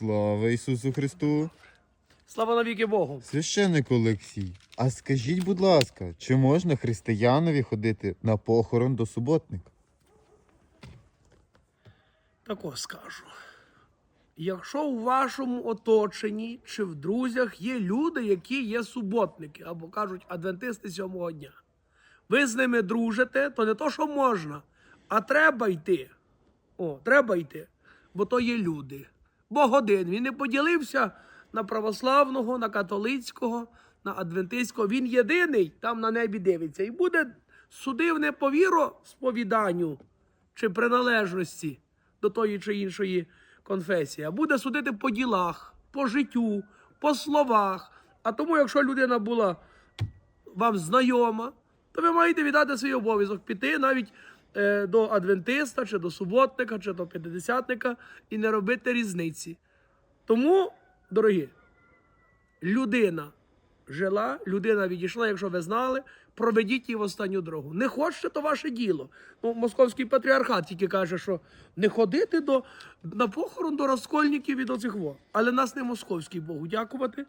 Слава Ісусу Христу! Слава навіки Богу. Священник Олексій, а скажіть, будь ласка, чи можна християнові ходити на похорон до суботника? Тако скажу. Якщо у вашому оточенні чи в друзях є люди, які є суботники, або кажуть адвентисти сьомого дня, ви з ними дружите, то не то, що можна, а треба йти. О, треба йти. Бо то є люди. Бог один. Він не поділився на православного, на католицького, на адвентистського. Він єдиний там на небі дивиться. І буде судив не по віросповіданню чи приналежності до тої чи іншої конфесії, а буде судити по ділах, по життю, по словах. А тому, якщо людина була вам знайома, то ви маєте віддати свій обов'язок піти навіть до адвентиста, чи до суботника, чи до п'ятидесятника і не робити різниці. Тому, дорогі, людина жила, людина відійшла, якщо ви знали, проведіть її в останню дорогу. Не хочете, то ваше діло. Ну, московський патріархат тільки каже, що не ходити до, на похорон до розкольників і до цих во. Але нас не московський Богу дякувати.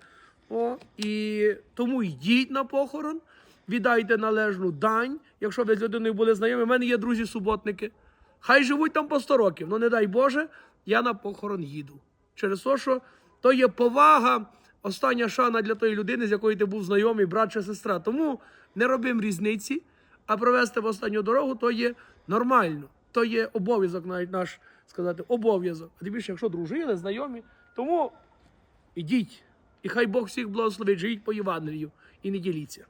О, і тому йдіть на похорон, віддайте належну дань, якщо ви з людиною були знайомі. У мене є друзі-суботники. Хай живуть там по 100 років. Ну, не дай Боже, я на похорон їду. Через те, що то є повага, остання шана для тої людини, з якою ти був знайомий, брат чи сестра. Тому не робимо різниці, а провести в останню дорогу то є нормально. То є обов'язок, навіть наш сказати, обов'язок. А тим більше, якщо дружили, знайомі, тому ідіть. І хай Бог всіх благословить, живіть по Євангелію і не діліться.